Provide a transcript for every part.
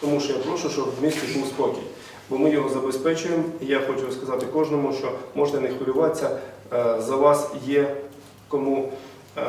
Тому що я прошу, щоб в місті був спокій. Бо ми його забезпечуємо. І я хочу сказати кожному, що можете не хвилюватися, е, за вас є кому е,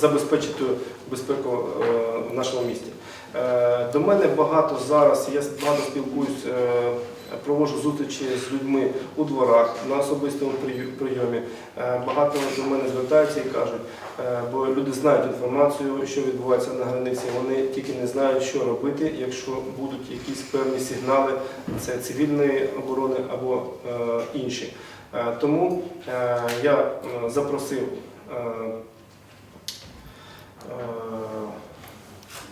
забезпечити безпеку е, в нашому місті. До мене багато зараз, я багато спілкуюсь, проводжу зустрічі з людьми у дворах, на особистому прийомі. Е, Багато до мене звертаються і кажуть, е, бо люди знають інформацію, що відбувається на границі, вони тільки не знають, що робити, якщо будуть якісь певні сигнали, це цивільної оборони або е, інші. Тому я запросив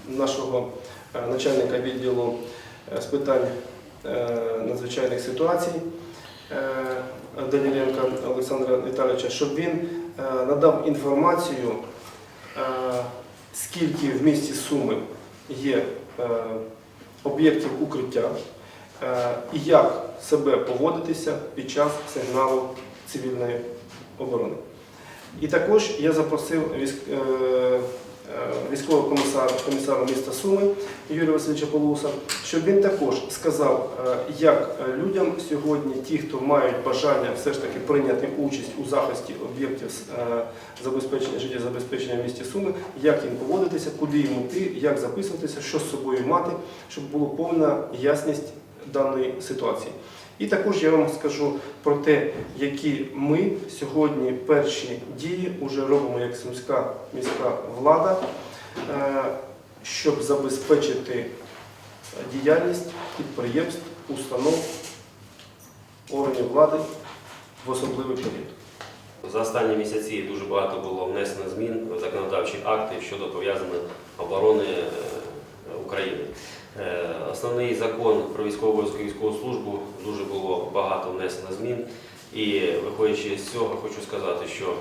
нашого начальника відділу з питань надзвичайних ситуацій е, Даніленка Олександра Віталійовича, щоб він е, надав інформацію, е, скільки в місті Суми є е, об'єктів укриття е, і як себе поводитися під час сигналу цивільної оборони. І також я запросив е, е, військового комісара, комісара міста Суми Юрія Васильовича Полуса, щоб він також сказав, е, як е, людям сьогодні, ті, хто мають бажання все ж таки прийняти участь у захисті об'єктів е, забезпечення життєзабезпечення в місті Суми, як їм поводитися, куди їм йти, як записуватися, що з собою мати, щоб була повна ясність даної ситуації. І також я вам скажу про те, які ми сьогодні перші дії вже робимо як сумська міська влада, е, щоб забезпечити діяльність підприємств, установ, органів влади в особливий період. За останні місяці дуже багато було внесено змін в законодавчі акти щодо пов'язаної оборони е, України. Основний закон про військову і військову службу дуже було багато внесено змін. І виходячи з цього, хочу сказати, що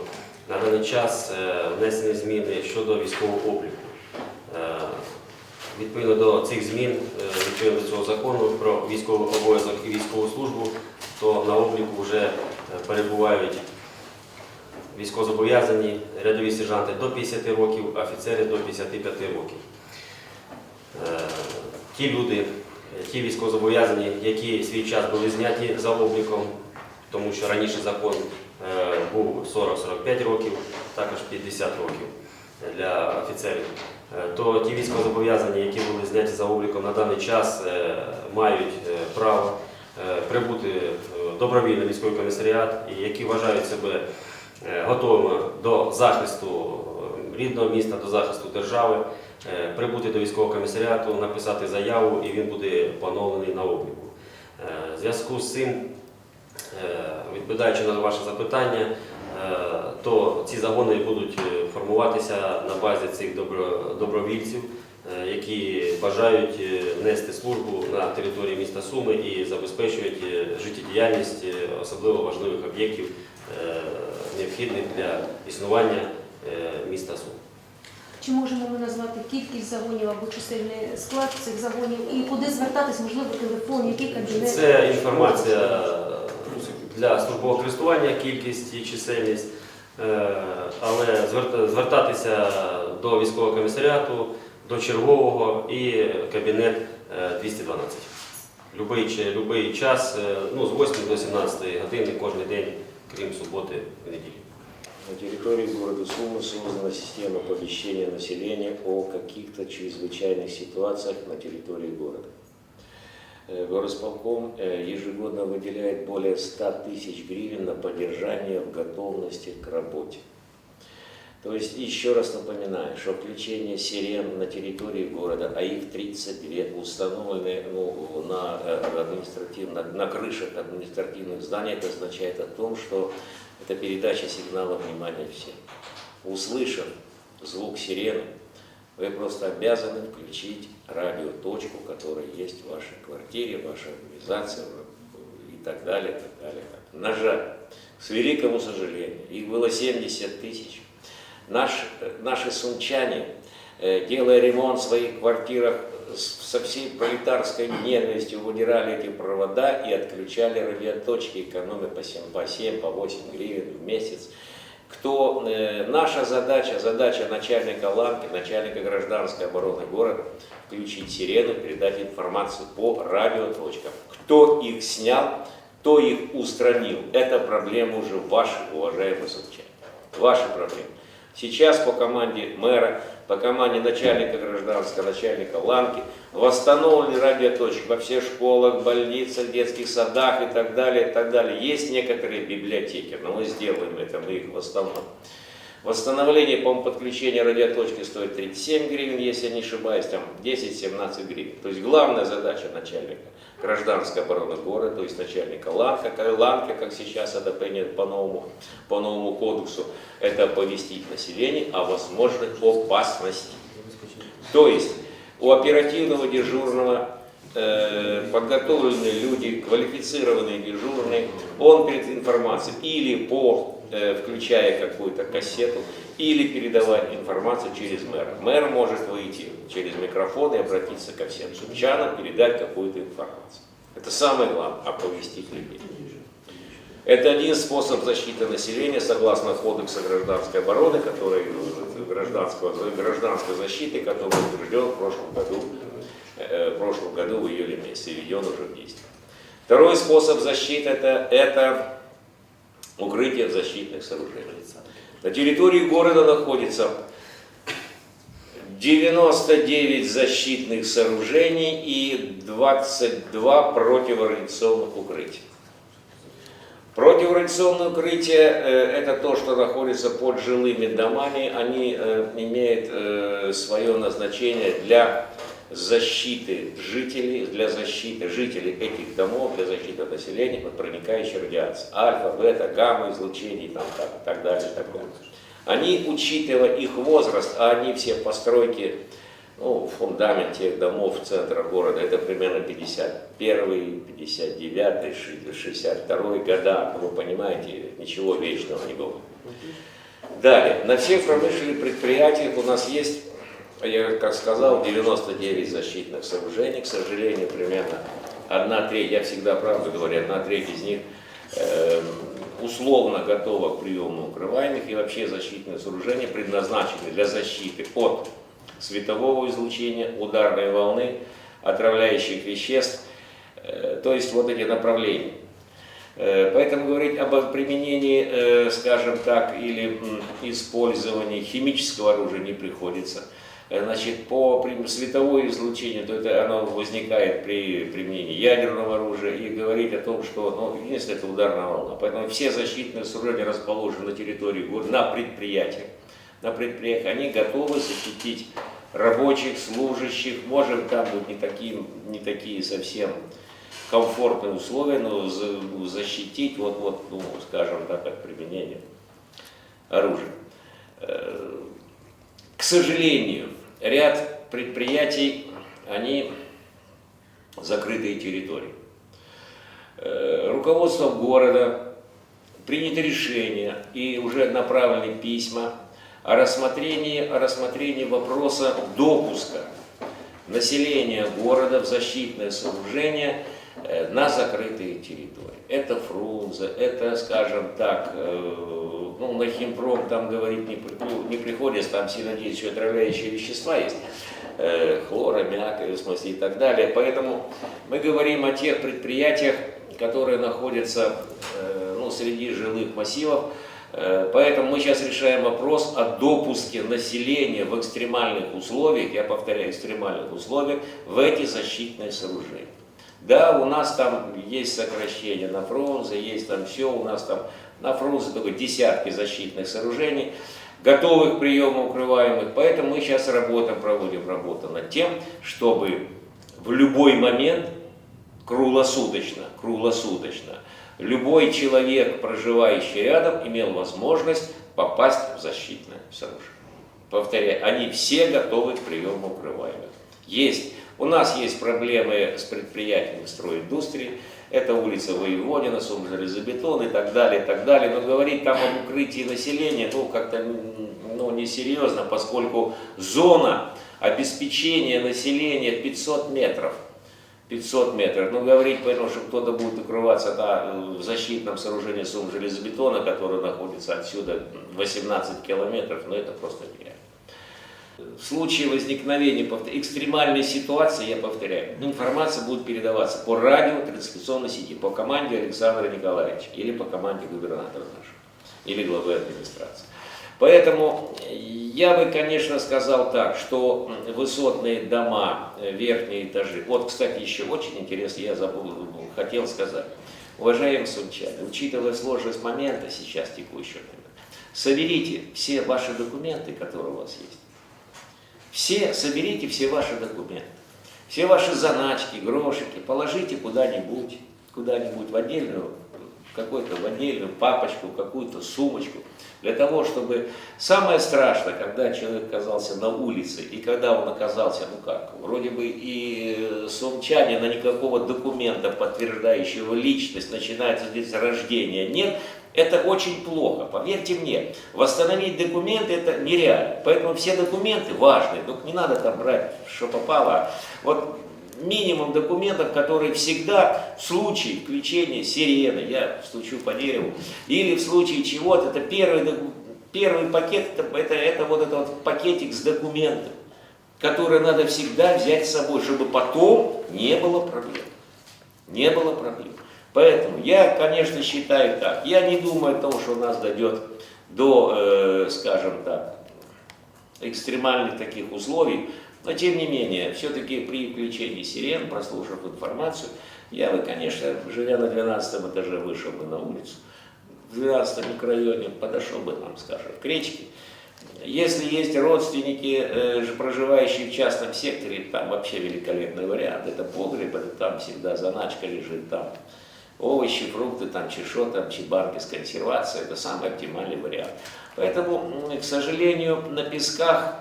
на даний час е, внесені зміни щодо військового обліку. Е, Відповідно до цих змін, е, відповідно до цього закону про військовий обов'язок і військову службу, то на обліку вже перебувають військовозобов'язані рядові сержанти до 50 років, офіцери до 55 років. Е, Ті люди, е, ті військовозобов'язані, які в свій час були зняті за обліком, тому що раніше закон е, був 40-45 років, також 50 років для офіцерів, Е, то ті військовозобов'язані, які були зняті за обліком на даний час, е, мають е, право е, прибути в добровільний військовий комісаріат які вважають себе е, готовими до захисту е, рідного міста, до захисту держави, е, прибути до військового комісаріату, написати заяву і він буде поновлений на обліку. Е, В зв'язку з цим, е, відповідаючи на ваше запитання, е, то ці загони будуть е, формуватися на базі цих добровільців, е, які бажають е, нести службу на території міста Суми і забезпечують е, життєдіяльність е, особливо важливих об'єктів, е, необхідних для існування е, міста Сум. Чи можемо ми назвати кількість загонів або чисельний склад цих загонів і куди звертатись, можливо, телефон, який кабінет? Це інформація для службового користування, кількість і чисельність, Е, але звертатися до військового комісаріату, до чергового і кабінет е, 212. Любий, чи- любий час, е, ну, з 8 до 17 години кожен день, крім суботи і неділі. На территории города Сумы создана система оповещения населения о каких-то чрезвычайных ситуациях на территории города. Э, Горосполком э, ежегодно выделяет более 100 тысяч гривен на поддержание в готовности к работе. То есть, еще раз напоминаю, что включение сирен на территории города, а их 32 установлены ну, на, э, административно, на крышах административных зданий, это означает о том, что это передача сигнала внимания всем. Услышав звук сирены, вы просто обязаны включить радиоточку, которая есть в вашей квартире, в вашей организации и так далее, так далее. Нажать. С великому сожалению, их было 70 тысяч. Наш, э, наши сумчане, э, делая ремонт в своих квартирах, со всей пролетарской ненавистью выдирали эти провода и отключали радиоточки, экономя по 7, по 7, по 8 гривен в месяц. кто э, наша задача, задача начальника ланки, начальника гражданской обороны города, включить сирену, передать информацию по радиоточкам. Кто их снял, кто их устранил, это проблема уже ваших, уважаемые садчане. Ваши проблемы. Сейчас по команде мэра, по команде начальника гражданского, начальника ланки восстановлены радиоточки во всех школах, больницах, детских садах и так далее, и так далее. Есть некоторые библиотеки, но мы сделаем это, мы их восстановим. Восстановление, по-моему, подключения радиоточки стоит 37 гривен, если я не ошибаюсь, там 10-17 гривен. То есть главная задача начальника гражданской обороны города, то есть начальника ланка, ланка, как сейчас это принято по новому, по новому кодексу, это оповестить население о возможной опасности. То есть у оперативного дежурного э, подготовленные люди, квалифицированные дежурные, он перед информацией или по, включая какую-то кассету, или передавая информацию через мэра. Мэр может выйти через микрофон и обратиться ко всем сумчанам, передать какую-то информацию. Это самое главное, оповестить людей. Это один способ защиты населения, согласно Кодексу гражданской обороны, который, э, гражданского, гражданской защиты, который утвержден в прошлом году, э, в прошлом году в июле месяце, введен уже в действие. Второй способ защиты это, это укрытие в защитных сооружениях. На территории города находится 99 защитных сооружений и 22 противорадиационных укрытия. Противорадиационное укрытие э, – это то, что находится под жилыми домами. Они э, имеют э, свое назначение для защиты жителей, для защиты жителей этих домов, для защиты населения от проникающей радиации. Альфа, бета, гамма излучений, там, так, и так далее, и так далее. Они, учитывая их возраст, а они все постройки, ну, фундамент тех домов центра города, это примерно 51 59 62 года, вы понимаете, ничего вечного не было. Далее, на всех промышленных предприятиях у нас есть, я как сказал, 99 защитных сооружений, к сожалению, примерно одна треть, я всегда правду говорю, одна треть из них э, условно готова к приему укрываемых и вообще защитные сооружения предназначены для защиты от светового излучения, ударной волны, отравляющих веществ, э, то есть вот эти направления. Э, Поэтому говорить об применении, э, скажем так, или использовании химического оружия не приходится. Э, Значит, по световое излучение, то это оно возникает при применении ядерного оружия, и говорить о том, что, ну, единственное, это ударная волна. Поэтому все защитные сооружения расположены на территории города, на предприятиях. На предприятиях они готовы защитить рабочих, служащих, может там быть не такие, не такие совсем комфортные условия, но за- защитить, вот, вот, ну, скажем так, от применения оружия. К сожалению, ряд предприятий, они закрытые территории. Э, Руководством города принято решение и уже направлены письма о рассмотрении, о рассмотрении вопроса допуска населения города в защитное сооружение на закрытые территории. Это Фрунзе, это, скажем так, э, ну, на химпром там говорить не, ну, не приходится, там сильнодействующие отравляющие вещества есть, э, хлор, аммиак, в смысле и так далее. Поэтому мы говорим о тех предприятиях, которые находятся э, ну, среди жилых массивов, Э, Поэтому мы сейчас решаем вопрос о допуске населения в экстремальных условиях, я повторяю, экстремальных условиях, в эти защитные сооружения. Да, у нас там есть сокращение на Фрунзе, есть там все, у нас там на Фрунзе только десятки защитных сооружений, готовых к приему укрываемых. Поэтому мы сейчас работаем, проводим работу над тем, чтобы в любой момент круглосуточно, круглосуточно, любой человек, проживающий рядом, имел возможность попасть в защитное сооружение. Повторяю, они все готовы к приему укрываемых. Есть, у нас есть проблемы с предприятиями стройиндустрии, это улица Воеводина, Сум железобетон и так далее, и так далее. Но говорить там об укрытии населения, ну, как-то ну, несерьезно, поскольку зона обеспечения населения 500 метров – 500 метров. Ну, говорить, поэтому, что кто-то будет укрываться на, в защитном сооружении сум железобетона, который находится отсюда 18 километров, ну, это просто нереально. В случае возникновения экстремальной ситуации, я повторяю, информация будет передаваться по радио трансляционной сети, по команде Александра Николаевича или по команде губернатора нашего, или главы администрации. Поэтому я бы, конечно, сказал так, что высотные дома, э, верхние этажи. Вот, кстати, еще очень интересно, я забыл, хотел сказать. Уважаемые сумчане, учитывая сложность момента сейчас текущего, соберите все ваши документы, которые у вас есть. Все, соберите все ваши документы. Все ваши заначки, грошики, положите куда-нибудь, куда-нибудь в отдельную, какую-то в отдельную папочку, какую-то сумочку, для того, чтобы самое страшное, когда человек оказался на улице, и когда он оказался, ну как, вроде бы и сумчанина никакого документа, подтверждающего личность, начинается здесь рождения, нет, это очень плохо, поверьте мне. Восстановить документы это нереально. Поэтому все документы важные, только не надо там брать, что попало. Вот минимум документов, которые всегда в случае включения сирены, я стучу по дереву, или в случае чего-то, это первый, первый пакет, это, это, это вот этот вот пакетик с документами, который надо всегда взять с собой, чтобы потом не было проблем. Не было проблем. Поэтому я, конечно, считаю так. Я не думаю о том, что у нас дойдет до, э, скажем так, экстремальных таких условий. Но тем не менее, все-таки при включении сирен, прослушав информацию, я бы, конечно, живя на 12 этаже, вышел бы на улицу. В 12 микрорайоне подошел бы, там, скажем, к речке. Если есть родственники, э, проживающие в частном секторе, там вообще великолепный вариант. Это погреб, это там всегда заначка лежит, там овощи, фрукты, там чешо, там чебарки с консервацией, это самый оптимальный вариант. Поэтому, к сожалению, на песках,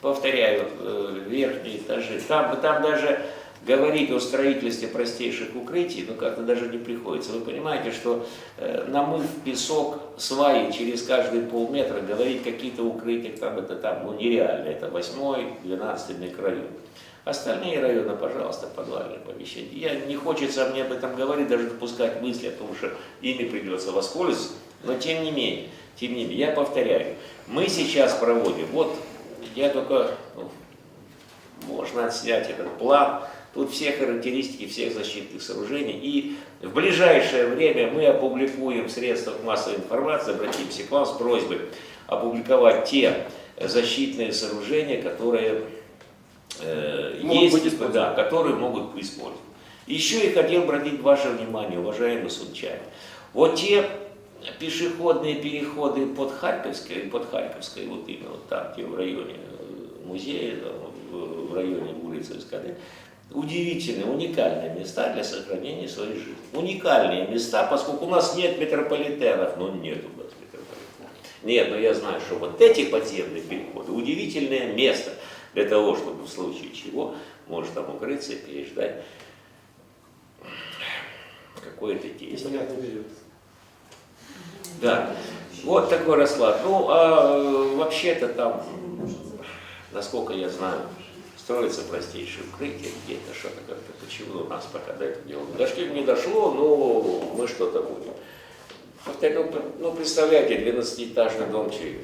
повторяю, э, верхние этажи, там, там даже говорить о строительстве простейших укрытий, ну как-то даже не приходится. Вы понимаете, что э, намыв песок, сваи через каждые полметра, говорить какие-то укрытия, там это там, ну нереально, это 8 12 микрорайон. Остальные районы, пожалуйста, подвальные помещения. Я не хочется мне об этом говорить, даже допускать мысли о том, что ими придется воспользоваться, но тем не менее, тем не менее, я повторяю, мы сейчас проводим, вот я только, ну, можно отснять этот план, тут все характеристики всех защитных сооружений, и в ближайшее время мы опубликуем в средствах массовой информации, обратимся к вам с просьбой опубликовать те защитные сооружения, которые э, Могут есть, быть да, которые могут быть использованы. Еще я хотел обратить ваше внимание, уважаемые сунчане. Вот те пешеходные переходы под Харьковской, под Харьковской, вот именно вот там, где в районе э, музея, там, в, районе улицы СКД, удивительные, уникальные места для сохранения своей жизни. Уникальные места, поскольку у нас нет метрополитенов, ну нет у нас метрополитенов. Нет, но я знаю, что вот эти подземные переходы, удивительное место для того, чтобы в случае чего может там укрыться и переждать какое-то действие. Да, вот такой расклад. Ну, а э, вообще-то там, насколько я знаю, строится простейшее укрытие где-то, что-то как-то. Почему у нас пока до этого дела не дошло? Не дошло, но мы что-то будем. Повторю, ну, представляете, 12-этажный дом через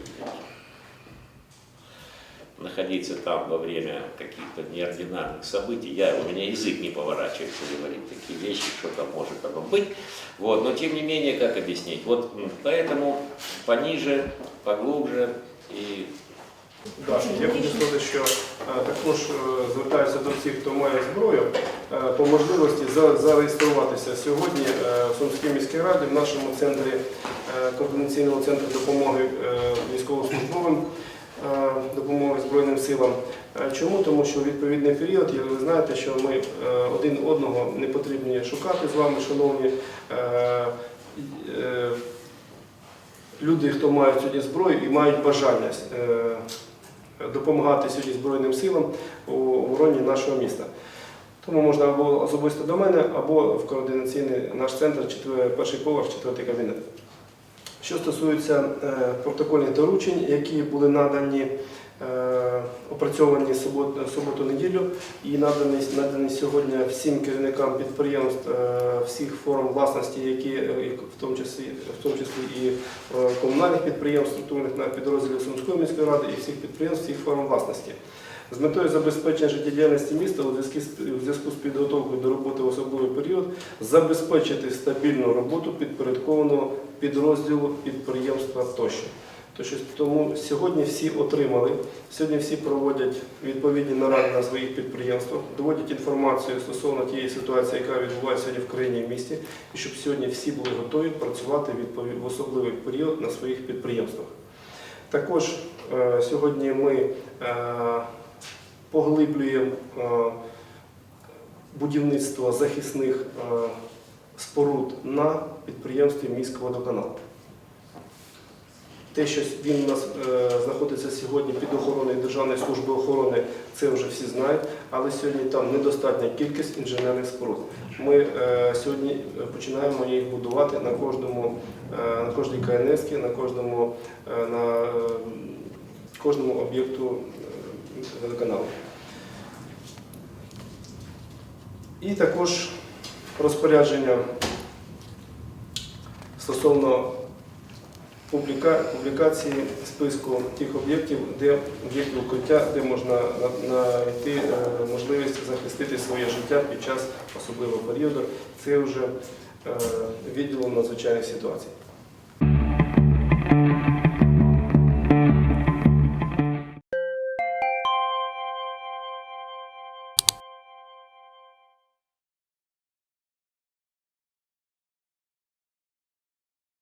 находиться там во время каких-то неординарных событий. Я, у меня язык не поворачивается говорить такие вещи, что там может оно быть. Вот, но тем не менее, как объяснить? Вот м, поэтому пониже, поглубже и Так, я хочу сказати, що е, також е, звертаюся до всіх, хто має зброю, е, по можливості за- зареєструватися сьогодні е, в Сумській міській раді в нашому центрі е, координаційного центру допомоги е, військовослужбовим е, Допомоги Збройним силам. Е, Чому? Тому що у відповідний період, як ви знаєте, що ми е, один одного не потрібні шукати з вами, шановні. е, е, Люди, хто мають сьогодні зброю і мають бажання е, допомагати сьогодні Збройним силам у обороні нашого міста. Тому можна або особисто до мене, або в координаційний наш центр, перший поверх, четвертий кабінет. Що стосується е, протокольних доручень, які були надані е, опрацьовані суботу, суботу-неділю і надані, надані сьогодні всім керівникам підприємств е, всіх форм власності, які в тому числі, в тому числі і комунальних підприємств, структурних на підрозділів Сумської міської ради і всіх підприємств всіх форм власності. З метою забезпечення життєдіяльності міста у зв'язку з- підготовкою до роботи в особливий період забезпечити стабільну роботу підпорядкованого підрозділу підприємства тощо. Тому сьогодні всі отримали, сьогодні всі проводять відповідні наради на своїх підприємствах, доводять інформацію стосовно тієї ситуації, яка відбувається сьогодні в країні і в місті, і щоб сьогодні всі були готові працювати в особливий період на своїх підприємствах. Також е, сьогодні ми поглиблюємо е, будівництво захисних е, споруд на підприємстві міськводоканалу. Те, що він у нас е, знаходиться сьогодні під охороною Державної служби охорони, це вже всі знають, але сьогодні там недостатня кількість інженерних споруд. Ми сьогодні починаємо їх будувати на кожному, на кожній КНС, на кожному, на кожному об'єкту водоканалу. І також розпорядження стосовно публіка- публікації списку тих об'єктів, де об'єкти укриття, де можна знайти е, можливість захистити своє життя під час особливого періоду. Це вже е, відділом надзвичайних ситуацій.